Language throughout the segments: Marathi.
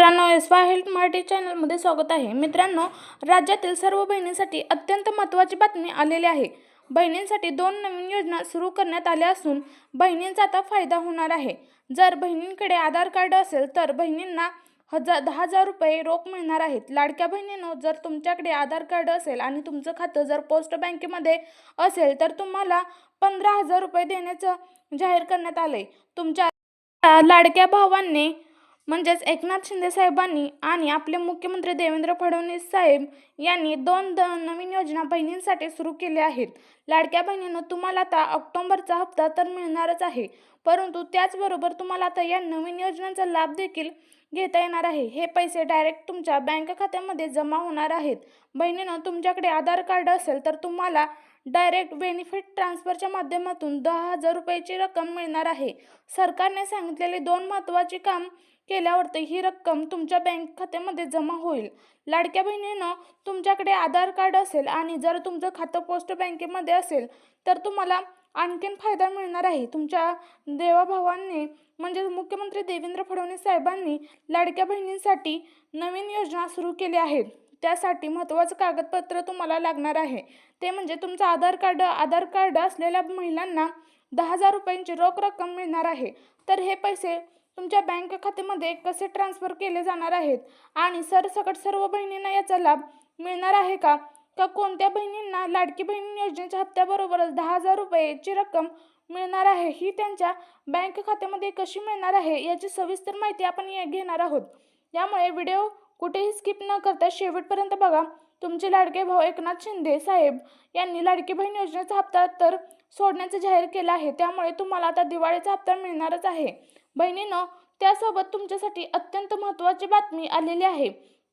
मित्रांनो एस वाय हेल्थ मराठी चॅनलमध्ये स्वागत आहे. मित्रांनो राज्यातील सर्व बहिणींसाठी अत्यंत महत्त्वाची बातमी आलेली आहे. बहिणींसाठी दोन नवीन योजना सुरू करण्यात आल्या असून बहिणींचा आता फायदा होणार आहे. जर बहिणींकडे आधार कार्ड असेल तर बहिणींना हजार दहा हजार रुपये रोख मिळणार आहेत. लाडक्या बहिणींनो जर तुमच्याकडे आधार कार्ड असेल आणि तुमचं खातं जर पोस्ट बँकेमध्ये असेल तर तुम्हाला पंधरा हजार रुपये देण्याचं जाहीर करण्यात आलं आहे तुमच्या लाडक्या भावांनी म्हणजेच एकनाथ शिंदे साहेबांनी आणि आपले मुख्यमंत्री देवेंद्र फडणवीस साहेब यांनी दोन द नवीन योजना बहिणींसाठी सुरू केल्या आहेत. लाडक्या बहिणीनं तुम्हाला आता ऑक्टोबरचा हप्ता तर मिळणारच आहे परंतु त्याचबरोबर तुम्हाला आता या नवीन योजनांचा लाभ देखील घेता येणार आहे. हे पैसे डायरेक्ट तुमच्या बँक खात्यामध्ये जमा होणार आहेत. बहिणीनं तुमच्याकडे आधार कार्ड असेल तर तुम्हाला डायरेक्ट बेनिफिट ट्रान्सफरच्या माध्यमातून दहा हजार रुपयाची रक्कम मिळणार आहे. सरकारने सांगितलेले दोन महत्त्वाचे काम केल्यावरती ही रक्कम तुमच्या बँक खात्यामध्ये जमा होईल. लाडक्या बहिणीनं तुमच्याकडे आधार कार्ड असेल आणि जर तुमचं खातं पोस्ट बँकेमध्ये असेल तर तुम्हाला आणखीन फायदा मिळणार आहे. तुमच्या देवाभावांनी म्हणजे मुख्यमंत्री देवेंद्र फडणवीस साहेबांनी लाडक्या बहिणींसाठी नवीन योजना सुरू केल्या आहेत त्यासाठी महत्त्वाचं कागदपत्र तुम्हाला लागणार आहे. ते म्हणजे तुमचं आधार कार्ड आधार कार्ड असलेल्या महिलांना दहा हजार रुपयांची रोख रक्कम मिळणार आहे. तर हे पैसे तुमच्या बँक खात्यामध्ये कसे ट्रान्सफर केले जाणार आहेत? आणि सरसकट सर्व बहिणींना याचा लाभ मिळणार आहे का? का कोणत्या बहिणींना लाडकी बहीण योजनेच्या हप्त्याबरोबरच दहा हजार रुपयाची रक्कम मिळणार आहे? ही त्यांच्या बँक खात्यामध्ये कशी मिळणार आहे याची सविस्तर माहिती आपण घेणार आहोत. यामुळे व्हिडिओ कुठेही स्किप न करता शेवटपर्यंत बघा. तुमचे लाडके भाऊ एकनाथ शिंदे साहेब यांनी लाडकी बहीण योजनेचा हप्ता तर सोडण्याचं जाहीर केलं आहे. त्यामुळे तुम्हाला आता दिवाळीचा हप्ता मिळणारच आहे. बहिणीनं त्यासोबत तुमच्यासाठी अत्यंत महत्त्वाची बातमी आलेली आहे.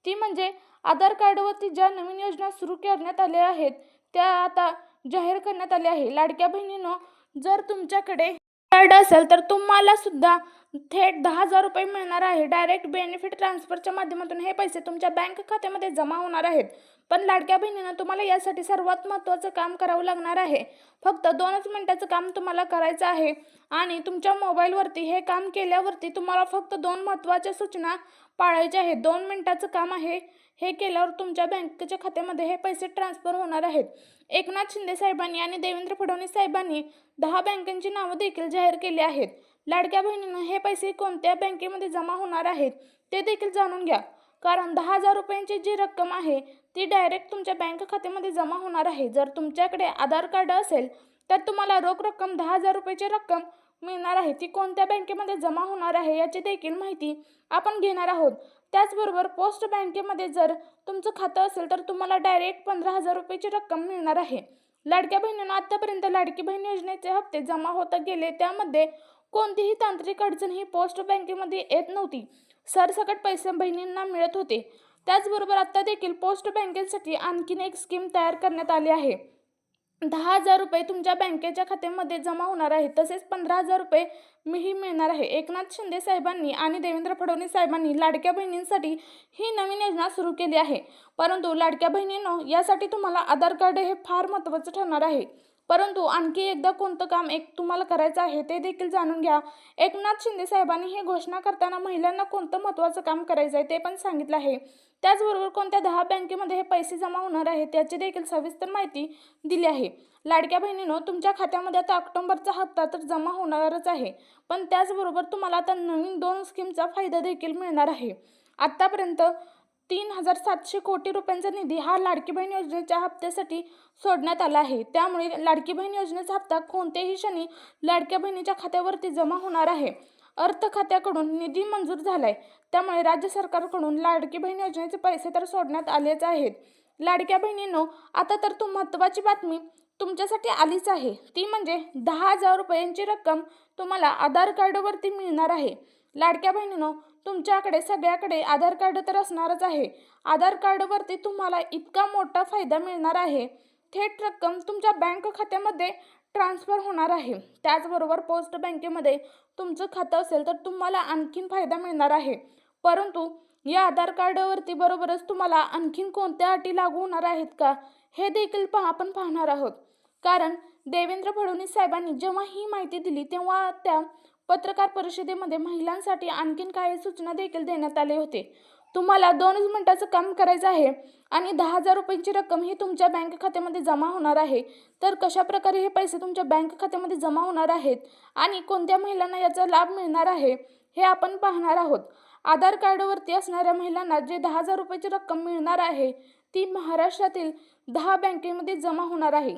ती म्हणजे आधार कार्डवरती ज्या नवीन योजना सुरू करण्यात आल्या आहेत त्या आता जाहीर करण्यात आल्या आहे. लाडक्या बहिणीनं जर तुमच्याकडे कार्ड असेल तर तुम्हाला सुद्धा थेट दहा हजार रुपये मिळणार आहे. डायरेक्ट बेनिफिट ट्रान्सफरच्या माध्यमातून हे पैसे तुमच्या बँक खात्यामध्ये जमा होणार आहेत. पण लाडक्या बहिणीनं तुम्हाला यासाठी सर्वात महत्त्वाचं काम करावं लागणार आहे. फक्त दोनच मिनटाचं काम तुम्हाला करायचं आहे आणि तुमच्या मोबाईलवरती हे काम केल्यावरती तुम्हाला फक्त दोन महत्त्वाच्या सूचना पाळायच्या आहेत. दोन मिनटाचं काम आहे. हे केल्यावर तुमच्या बँकेच्या खात्यामध्ये हे पैसे ट्रान्सफर होणार आहेत. एकनाथ शिंदे साहेबांनी आणि देवेंद्र फडणवीस साहेबांनी दहा बँकांची नावं देखील जाहीर केली आहेत. लाडक्या बहिणीनं हे पैसे कोणत्या बँकेमध्ये जमा होणार आहेत ते देखील जाणून घ्या. कारण दहा हजार रुपयांची जी रक्कम आहे ती डायरेक्ट तुमच्या बँक खात्यामध्ये जमा होणार आहे. जर तुमच्याकडे आधार कार्ड असेल तर तुम्हाला रोख रक्कम दहा हजार रुपयाची रक्कम मिळणार आहे. ती कोणत्या बँकेमध्ये जमा होणार आहे याची देखील माहिती आपण घेणार आहोत. त्याचबरोबर पोस्ट बँकेमध्ये जर तुमचं खातं असेल तर तुम्हाला डायरेक्ट पंधरा हजार रुपयाची रक्कम मिळणार आहे. लाडक्या बहिणीनं आत्तापर्यंत लाडकी बहीण योजनेचे हप्ते जमा होत गेले त्यामध्ये कोणतीही तांत्रिक अडचण ही पोस्ट बँकेमध्ये येत नव्हती. सरसकट पैसे बहिणींना मिळत होते. त्याचबरोबर आत्ता देखील पोस्ट बँकेसाठी आणखीन एक स्कीम तयार करण्यात आली आहे. दहा हजार रुपये तुमच्या बँकेच्या खात्यामध्ये जमा होणार आहे. तसेच पंधरा हजार रुपये मीही मिळणार आहे. एकनाथ शिंदे साहेबांनी आणि देवेंद्र फडणवीस साहेबांनी लाडक्या बहिणींसाठी ही नवीन योजना सुरू केली आहे. परंतु लाडक्या बहिणींनो यासाठी तुम्हाला आधार कार्ड हे फार महत्त्वाचं ठरणार आहे. परंतु आणखी एकदा कोणतं काम एक तुम्हाला करायचं आहे ते देखील जाणून घ्या. एकनाथ शिंदे साहेबांनी हे घोषणा करताना महिलांना कोणतं महत्त्वाचं काम करायचं आहे ते पण सांगितलं आहे. त्याचबरोबर कोणत्या दहा बँकेमध्ये हे पैसे जमा होणार आहे त्याची देखील सविस्तर माहिती दिली आहे. लाडक्या बहिणीनं तुमच्या खात्यामध्ये आता ऑक्टोबरचा हप्ता तर जमा होणारच आहे. पण त्याचबरोबर तुम्हाला आता नवीन दोन स्कीमचा फायदा देखील मिळणार आहे. आत्तापर्यंत तीन हजार सातशे कोटी रुपयांचा निधी हा लाडकी बहीण योजनेच्या हप्त्यासाठी सोडण्यात आला आहे. त्यामुळे लाडकी बहीण योजनेचा हप्ता कोणत्याही क्षणी लाडक्या बहिणीच्या खात्यावरती जमा होणार आहे. अर्थ खात्याकडून निधी मंजूर झाला आहे त्यामुळे राज्य सरकारकडून लाडकी बहीण योजनेचे पैसे तर सोडण्यात आलेच आहेत. लाडक्या बहिणींनो आता तर तू महत्त्वाची बातमी तुमच्यासाठी आलीच आहे. ती म्हणजे दहा हजार रुपयांची रक्कम तुम्हाला आधार कार्डवरती मिळणार आहे. लाडक्या बहिणीनो तुमच्याकडे सगळ्याकडे आधार कार्ड तर असणारच आहे. आधार कार्डवरती तुम्हाला इतका मोठा फायदा मिळणार आहे. थेट रक्कम तुमच्या बँक खात्यामध्ये ट्रान्सफर होणार आहे. त्याचबरोबर पोस्ट बँकेमध्ये तुमचं खातं असेल तर तुम्हाला आणखीन फायदा मिळणार आहे. परंतु या आधार कार्डवरती बरोबरच तुम्हाला आणखीन कोणत्या अटी लागू होणार आहेत का हे देखील पहा आपण पाहणार आहोत. कारण देवेंद्र फडणवीस साहेबांनी जेव्हा ही माहिती दिली तेव्हा त्या पत्रकार परिषदेमध्ये महिलांसाठी आणखीन काही सूचना देखील देण्यात आले होते. तुम्हाला दोनच मिनिटाचं काम करायचं आहे आणि दहा हजार रुपयांची रक्कम ही तुमच्या बँक खात्यामध्ये जमा होणार आहे. तर कशा प्रकारे हे पैसे तुमच्या बँक खात्यामध्ये जमा होणार आहेत आणि कोणत्या महिलांना याचा लाभ मिळणार आहे हे आपण पाहणार आहोत. आधार कार्डवरती असणाऱ्या महिलांना जे दहा हजार रुपयाची रक्कम मिळणार आहे ती महाराष्ट्रातील दहा बँकेमध्ये जमा होणार आहे.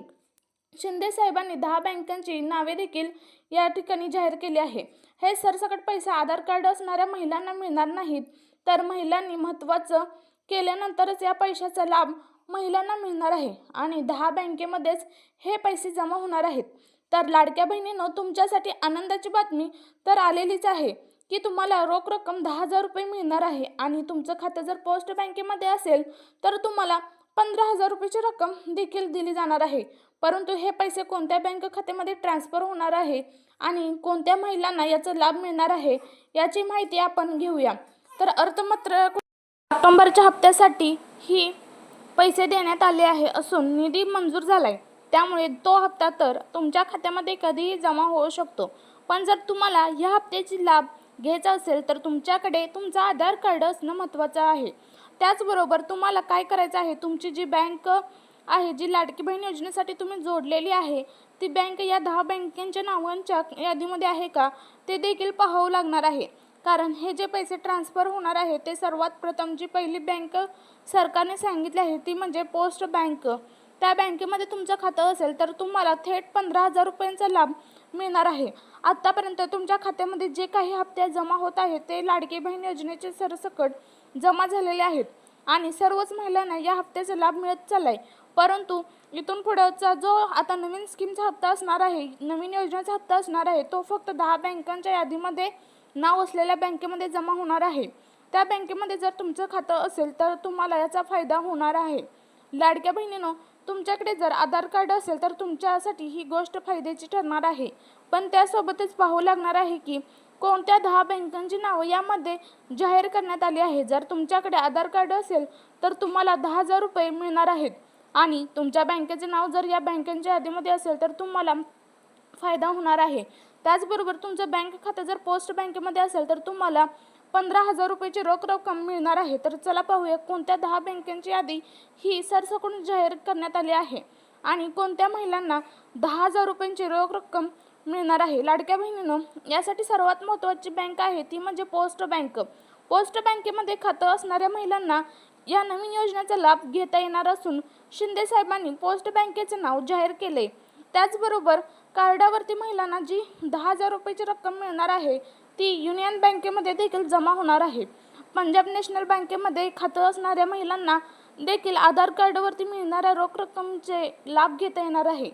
शिंदे साहेबांनी दहा बँकांची नावे देखील या ठिकाणी जाहीर केली आहे. हे सरसकट पैसे आधार कार्ड असणाऱ्या महिलांना मिळणार नाहीत. तर महिलांनी महत्त्वाचं केल्यानंतरच या पैशाचा लाभ महिलांना मिळणार आहे आणि दहा बँकेमध्येच हे पैसे जमा होणार आहेत. तर लाडक्या बहिणीनं तुमच्यासाठी आनंदाची बातमी तर आलेलीच आहे की तुम्हाला रोख रक्कम दहा हजार रुपये मिळणार आहे आणि तुमचं खातं जर पोस्ट बँकेमध्ये असेल तर तुम्हाला पंधरा हजार रुपयाची रक्कम देखील दिली जाणार आहे. परंतु हे पैसे कोणत्या बँक खात्यामध्ये ट्रान्सफर होणार आहे आणि कोणत्या महिलांना याचा लाभ मिळणार आहे याची माहिती आपण घेऊया. तर अर्थमंत्र ऑक्टोंबरच्या हप्त्यासाठी ही पैसे देण्यात आले आहे असून निधी मंजूर झालाय. त्यामुळे तो हप्ता तर तुमच्या खात्यामध्ये कधीही जमा होऊ शकतो. पण जर तुम्हाला या हप्त्याची लाभ घ्यायचा असेल तर तुमच्याकडे तुमचं आधार कार्ड असणं महत्त्वाचं आहे. त्याचबरोबर तुम्हाला काय करायचं आहे तुमची जी बँक आहे जी लाडकी बहीण योजनेसाठी तुम्ही जोडलेली आहे ती बँक या दहा बँकेच्या नावांच्या यादीमध्ये आहे का? ते देखील पाहावं लागणार आहे. कारण हे जे पैसे ट्रान्सफर होणार आहे ते सर्वात प्रथम जी पहिली बँक सरकारने सांगितली आहे ती म्हणजे पोस्ट बँक. त्या बँकेमध्ये तुमचं खातं असेल तर तुम्हाला थेट पंधरा हजार रुपयांचा लाभ मिळणार आहे. आत्तापर्यंत तुमच्या खात्यामध्ये जे काही हप्ते जमा होत आहेत ते लाडकी बहीण योजनेचे सरसकट जमा झालेले आहेत. आणि सर्वच महिलांना या हप्त्याचा लाभ मिळत चाललाय. परंतु इथून पुढचा जो आता नवीन स्कीमचा हप्ता असणार आहे नवीन योजनेचा हप्ता असणार आहे तो फक्त दहा बँकांच्या यादीमध्ये नाव असलेल्या बँकेमध्ये जमा होणार आहे. त्या बँकेमध्ये जर तुमचं खातं असेल तर तुम्हाला याचा फायदा होणार आहे. लाडक्या बहिणीनं तुमच्याकडे जर आधार कार्ड असेल तर तुमच्यासाठी ही गोष्ट फायद्याची ठरणार आहे. पण त्यासोबतच पाहावं लागणार आहे की कोणत्या दहा बँकांची नावं यामध्ये जाहीर करण्यात आली आहे. जर तुमच्याकडे आधार कार्ड असेल तर तुम्हाला दहा हजार रुपये मिळणार आहेत. आणि तुमच्या बँकेचे नाव जर या बँकेच्या यादीमध्ये असेल तर तुम्हाला फायदा होणार आहे. त्याचबरोबर तुमचं बँक खातं जर पोस्ट बँकेमध्ये असेल तर तुम्हाला पंधरा हजार रुपयाची रोख रक्कम मिळणार आहे. तर चला पाहूया कोणत्या दहा बँकांची यादी ही सरसकून जाहीर करण्यात आली आहे आणि कोणत्या महिलांना दहा हजार रुपयांची रोख रक्कम मिळणार आहे. लाडक्या बहिणीनं यासाठी सर्वात महत्त्वाची बँक आहे ती म्हणजे पोस्ट बँक. पोस्ट बँकेमध्ये खातं असणाऱ्या महिलांना या नवीन योजनेचा लाभ घेता येणार असून शिंदे साहेबांनी पोस्ट बँकेचं नाव जाहीर केले. त्याचबरोबर कार्डावरती महिलांना जी दहा हजार रुपयाची रक्कम मिळणार आहे ती युनियन बँकेमध्ये देखील जमा होणार आहे. पंजाब नॅशनल बँकेमध्ये खातं असणाऱ्या महिलांना देखील आधार कार्डवरती मिळणाऱ्या रोख रक्कमचे लाभ घेता येणार आहे.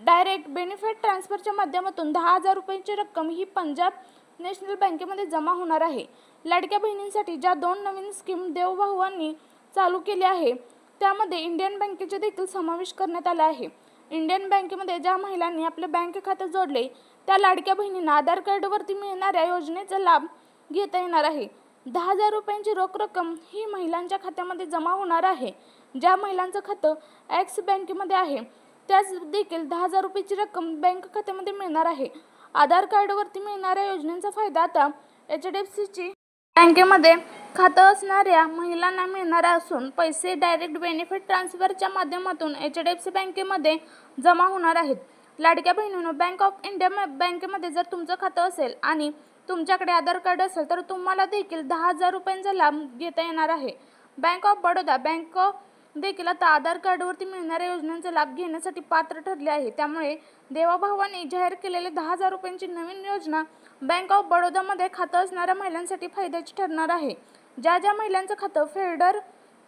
डायरेक्ट बेनिफिट ट्रान्सफरच्या माध्यमातून दहा हजार रुपयांची रक्कम ही पंजाब नॅशनल बँकेमध्ये जमा होणार आहे. लाडक्या बहिणींसाठी ज्या दोन नवीन स्कीम देवभावांनी चालू केल्या आहे त्यामध्ये इंडियन बँकेचे देखील समावेश करण्यात आला आहे. इंडियन बँकेमध्ये ज्या महिलांनी आपले बँक खाते जोडले त्या लाडक्या बहिणींना आधार कार्डवरती मिळणाऱ्या योजनेचा लाभ घेता येणार आहे. दहा हजार रुपयांची रोख रक्कम ही महिलांच्या खात्यामध्ये जमा होणार आहे. ज्या महिलांचं खातं ॲक्स बँकेमध्ये आहे त्याच देखील दहा हजार रुपयाची रक्कम बँक खात्यामध्ये मिळणार आहे. आधार कार्डवरती मिळणाऱ्या योजनेचा फायदा आता एच डी एफ सीची बँकेमध्ये खातं असणाऱ्या महिलांना मिळणार असून पैसे डायरेक्ट बेनिफिट ट्रान्सफरच्या माध्यमातून एच डी एफ सी बँकेमध्ये जमा होणार आहेत. लाडक्या बहिणीनं बँक ऑफ इंडिया बँकेमध्ये जर तुमचं खातं असेल आणि तुमच्याकडे आधार कार्ड असेल तर तुम्हाला देखील दहा हजार रुपयांचा लाभ घेता येणार आहे. बँक ऑफ बडोदा बँक देखील आता आधार कार्डवरती मिळणाऱ्या योजनांचा लाभ घेण्यासाठी पात्र ठरले आहे. त्यामुळे देवाभावाने जाहीर केलेले दहा हजार रुपयांची नवीन योजना बँक ऑफ बडोदामध्ये खातं असणाऱ्या महिलांसाठी फायद्याची ठरणार आहे. ज्या ज्या महिलांचं खातं फेडर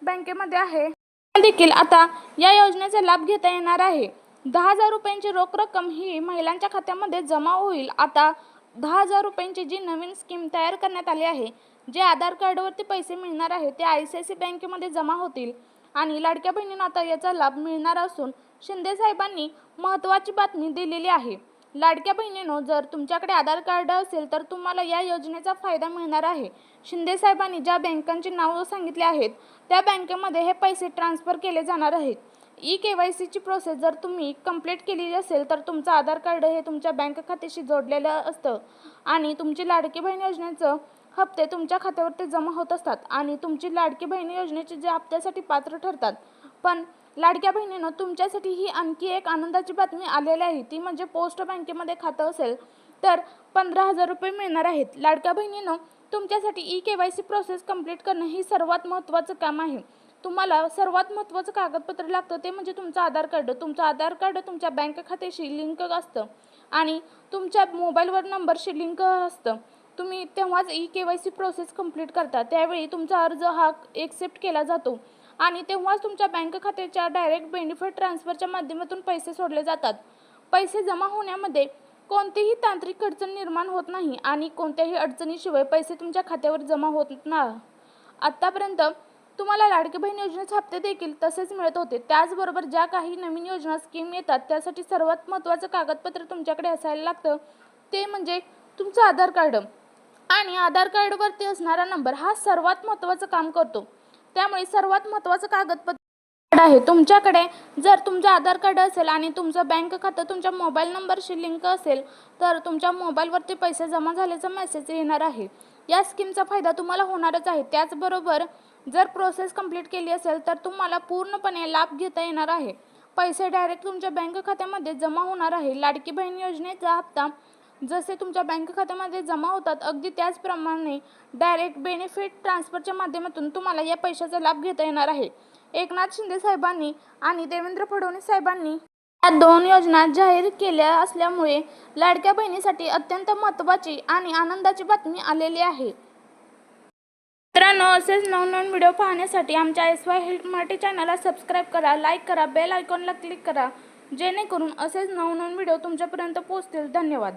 बँकेमध्ये आहे देखील आता या योजनेचा लाभ घेता येणार आहे. दहा हजार रुपयांची रोख रक्कम ही महिलांच्या खात्यामध्ये जमा होईल. आता दहा हजार रुपयांची जी नवीन स्कीम तयार करण्यात आली आहे जे आधार कार्डवरती पैसे मिळणार आहे ते आय सी आय सी बँकेमध्ये जमा होतील. आणि लाडक्या बहिणींना आता याचा लाभ मिळणार असून शिंदे साहेबांनी महत्त्वाची बातमी दिलेली आहे. लाडक्या बहिणीनो जर तुमच्याकडे आधार कार्ड असेल तर तुम्हाला या योजनेचा फायदा मिळणार आहे. शिंदे साहेबांनी ज्या बँकांची नावं सांगितली आहेत त्या बँकेमध्ये हे पैसे ट्रान्सफर केले जाणार आहेत. ई के वाय सीची प्रोसेस जर तुम्ही कंप्लीट केलेली असेल तर तुमचं आधार कार्ड हे तुमच्या बँक खात्याशी जोडलेलं असतं. आणि तुमची लाडकी बहीण योजनेचं हप्ते तुमच्या खात्यावरती जमा होत असतात आणि तुमची लाडकी बहिणी योजनेचे जे हप्त्यासाठी पात्र ठरतात. पण लाडक्या बहिणीनं तुमच्यासाठी ही आणखी एक आनंदाची बातमी आलेली आहे. ती म्हणजे पोस्ट बँकेमध्ये खातं असेल तर पंधरा हजार रुपये मिळणार आहेत. लाडक्या बहिणीनं तुमच्यासाठी e K Y C process complete करणं ही सर्वात महत्त्वाचं काम आहे. तुम्हाला सर्वात महत्त्वाचं कागदपत्र लागतं ते म्हणजे तुमचं आधार कार्ड. तुमचं आधार कार्ड तुमच्या बँक खात्याशी लिंक असतं आणि तुमच्या मोबाईलवर नंबरशी लिंक असतं. तुम्ही तेव्हाच e K Y C process complete करता. त्यावेळी तुमचा अर्ज हा एक्सेप्ट केला जातो. आणि तेव्हाच तुमच्या बँक खात्याच्या डायरेक्ट बेनिफिट ट्रान्सफरच्या माध्यमातून पैसे सोडले जातात. पैसे जमा होण्यामध्ये कोणतीही तांत्रिक अडचण निर्माण होत नाही आणि कोणत्याही अडचणीशिवाय पैसे तुमच्या खात्यावर जमा होत ना आत्तापर्यंत तुम्हाला लाडकी बहीण योजनेचे हप्ते देखील तसेच मिळत होते. त्याचबरोबर ज्या काही नवीन योजना स्कीम येतात त्यासाठी सर्वात महत्त्वाचं कागदपत्र तुमच्याकडे असायला लागतं. ते म्हणजे तुमचं आधार कार्ड. आणि आधार कार्डवरती असणारा नंबर हा सर्वात महत्त्वाचं काम करतो. त्यामुळे सर्वात महत्त्वाचं कागदपत्र आहे तुमच्याकडे. जर तुमचं आधार कार्ड असेल आणि तुमचं बँक खातं तुमच्या मोबाईल नंबरशी लिंक असेल तर तुमच्या मोबाईलवरती पैसे जमा झाल्याचा मेसेज येणार आहे. या स्कीमचा फायदा तुम्हाला होणारच आहे. त्याचबरोबर जर प्रोसेस कंप्लीट केली असेल तर तुम्हाला पूर्णपणे लाभ घेता येणार आहे. पैसे डायरेक्ट तुमच्या बँक खात्यामध्ये जमा होणार आहे. लाडकी बहीण योजनेचा हप्ता जसे तुमच्या बँक खात्यामध्ये जमा होतात अगदी त्याचप्रमाणे डायरेक्ट बेनिफिट ट्रान्सफरच्या माध्यमातून तुम्हाला या पैशाचा लाभ घेता येणार आहे. एकनाथ शिंदे साहेबांनी आणि देवेंद्र फडणवीस साहेबांनी या दोन योजना जाहीर केल्या असल्यामुळे लाडक्या बहिणीसाठी अत्यंत महत्त्वाची आणि आनंदाची बातमी आलेली आहे. मित्रांनो असेच नवनवीन व्हिडिओ पाहण्यासाठी आमच्या एस वाय हेल्थ मराठी चॅनलला सबस्क्राईब करा लाईक करा बेल आयकॉनला क्लिक करा. जेणेकरून असेच नवनवीन व्हिडिओ तुमच्यापर्यंत पोहोचतील. धन्यवाद.